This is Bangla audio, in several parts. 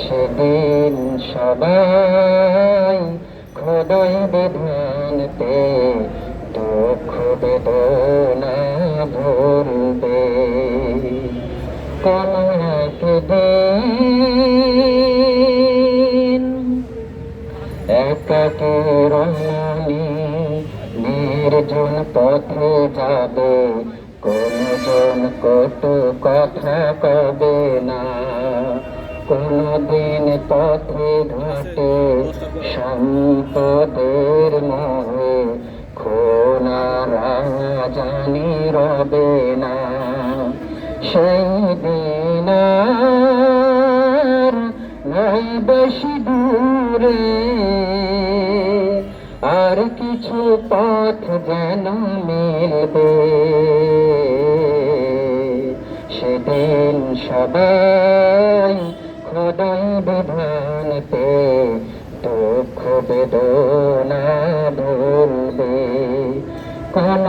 সেদিন সবাই খোদাই বিধানতে, দুঃখ বেদনা ভুলবে কোন একদিন একাকে রমণী নির্জন পথে যাবে কোনজন কটু কথা কবে না। কোনদিন পথে ঘাটে সম্পদের মোহে খোনা জানি রবে না। সেই দিন নাই বেশি দূরে, আর কিছু পথ যেন মিলবে। সেদিন সবাই খোদাই বিধানতে দুঃখ বেদনা ভুলবে। কোন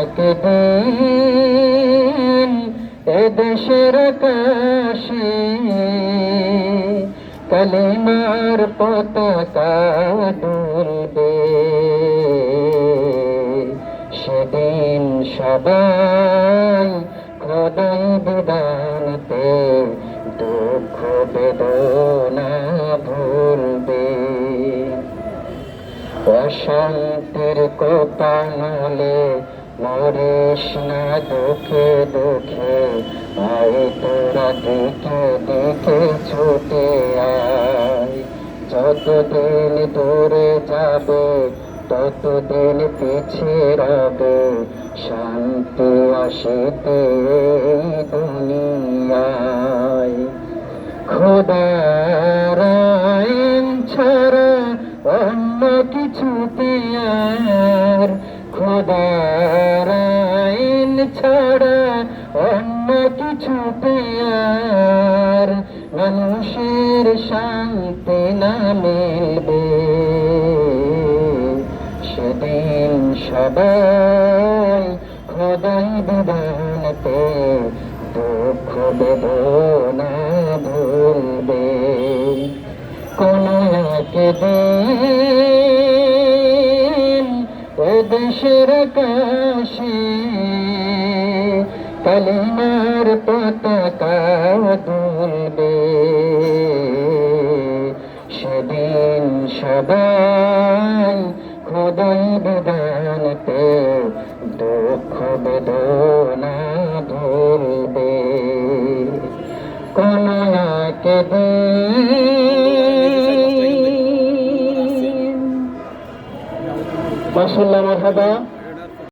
একদিন এদেশের আকাশে। কালিমার পতাকা দুলবে। সেদিন সবাই খোদাই বিধানতে দুঃখ বেদনা ভুলবে অশান্তির কোপানলে মরিস না দুঃখে দুঃখে, আয় তোরা দিকে দিকে ছুটে আয়। যতদিন দূরে যাবে, ততদিন পিছিয়ে রবে, শান্তি আসিতে এই দুনিয়ায়। খোদার আইন ছাড়া অন্য কিছুতে আর খোদার আইন ছাড়া অন্য কিছুতে আর মানুষের শান্তি না মিলবে। সেদিন সবাই খোদাই বিধানতে দুঃখ বেদনা ভুলবে। কোন একদিন ও দেশের আকাশে কালিমার পতাকা দুলবে সেদিন সবাই খোদাই বিধানতে দুঃখ বেদনা মাসাল্লাহ মারহাবা।